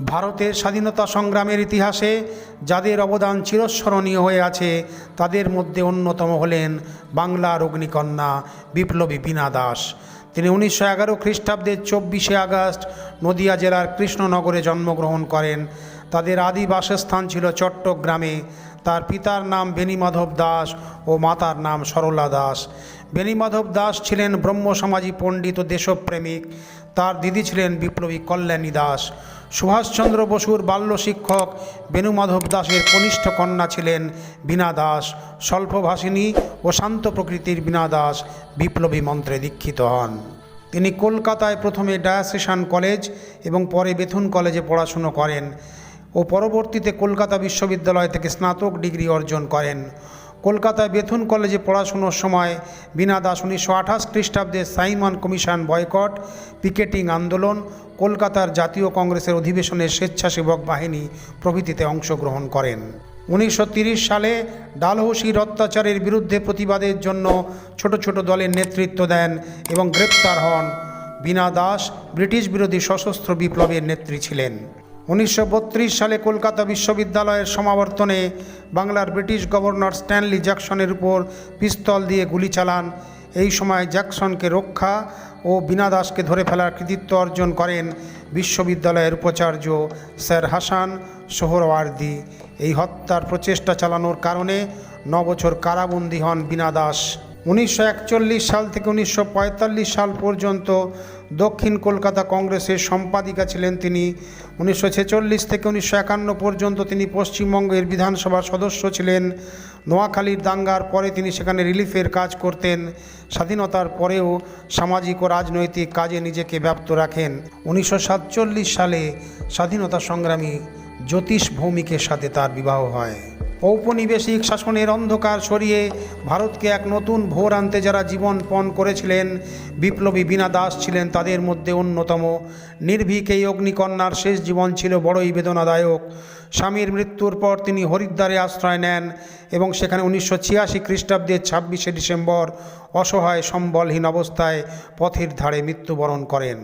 ভারতের স্বাধীনতা সংগ্রামের ইতিহাসে যাদের অবদান চিরস্মরণীয় হয়ে আছে, তাদের মধ্যে অন্যতম হলেন বাংলার অগ্নিকন্যা বিপ্লবী বীণা দাস। তিনি উনিশশো এগারো খ্রিস্টাব্দের চব্বিশে আগস্ট নদিয়া জেলার কৃষ্ণনগরে জন্মগ্রহণ করেন। তাদের আদি বাসস্থান ছিল চট্টগ্রামে। তার পিতার নাম বেণীমাধব দাস ও মাতার নাম সরলা দাস। বেণীমাধব দাস ছিলেন ব্রহ্মসমাজী পণ্ডিত ও দেশপ্রেমিক। তার দিদি ছিলেন বিপ্লবী কল্যাণী দাস। সুভাষচন্দ্র বসুর বাল্য শিক্ষক বেণুমাধব দাসের কনিষ্ঠ কন্যা ছিলেন বীণা দাস। স্বল্পভাষিনী ও শান্ত প্রকৃতির বীণা দাস বিপ্লবী মন্ত্রে দীক্ষিত হন। তিনি কলকাতায় প্রথমে ডায়াসেশন কলেজ এবং পরে বেথুন কলেজে পড়াশুনো করেন ও পরবর্তীতে কলকাতা বিশ্ববিদ্যালয় থেকে স্নাতক ডিগ্রি অর্জন করেন। কলকাতায় বেথুন কলেজে পড়াশুনোর সময় বীণা দাস উনিশশো আঠাশ খ্রিস্টাব্দে সাইমন কমিশন বয়কট, পিকেটিং আন্দোলন কলকাতার জাতীয় কংগ্রেসের অধিবেশনে স্বেচ্ছাসেবক বাহিনী প্রভৃতিতে অংশগ্রহণ করেন। উনিশশো সালে ডালহৌসির অত্যাচারের বিরুদ্ধে প্রতিবাদের জন্য ছোট ছোট দলের নেতৃত্ব দেন এবং গ্রেপ্তার হন। বীণা দাস ব্রিটিশ বিরোধী সশস্ত্র বিপ্লবের নেত্রী ছিলেন। উনিশশো বত্রিশ সালে কলকাতা বিশ্ববিদ্যালয়ের সমাবর্তনে বাংলার ব্রিটিশ গভর্নর স্ট্যানলি জ্যাকসনের উপর পিস্তল দিয়ে গুলি চালান এই সময় জ্যাকসনকে রক্ষা ও বিনা দাসকে ধরে ফেলার কৃতিত্ব অর্জন করেন বিশ্ববিদ্যালয়ের উপাচার্য স্যার হাসান সোহরওয়ার্দি। এই হত্যার প্রচেষ্টা চালানোর কারণে নবছর বছর কারাবন্দী হন বিনা দাস। উনিশশো একচল্লিশ সাল থেকে উনিশশো পঁয়তাল্লিশ সাল পর্যন্ত দক্ষিণ কলকাতা কংগ্রেসের সম্পাদিকা ছিলেন তিনি। উনিশশো ছেচল্লিশ থেকে উনিশশো একান্ন পর্যন্ত তিনি পশ্চিমবঙ্গের বিধানসভার সদস্য ছিলেন। নোয়াখালীর দাঙ্গার পরে তিনি সেখানে রিলিফের কাজ করতেন। স্বাধীনতার পরেও সামাজিক ও রাজনৈতিক কাজে নিজেকে ব্যপ্ত রাখেন। উনিশশো সাতচল্লিশ সালে স্বাধীনতা সংগ্রামী জ্যোতিষ ভৌমিকের সাথে তার বিবাহ হয়। ঔপনিবেশিক শাসনের অন্ধকার সরিয়ে ভারতকে এক নতুন ভোর আনতে যারা জীবন পণ করেছিলেন, বিপ্লবী বীণা দাস ছিলেন তাদের মধ্যে অন্যতম। নির্ভীক এই অগ্নিকন্যার শেষ জীবন ছিল বড়ই বেদনাদায়ক। স্বামীর মৃত্যুর পর তিনি হরিদ্বারে আশ্রয় নেন এবং সেখানে উনিশশো ছিয়াশি খ্রিস্টাব্দের ছাব্বিশে ডিসেম্বর অসহায়, সম্বলহীন অবস্থায় পথের ধারে মৃত্যুবরণ করেন।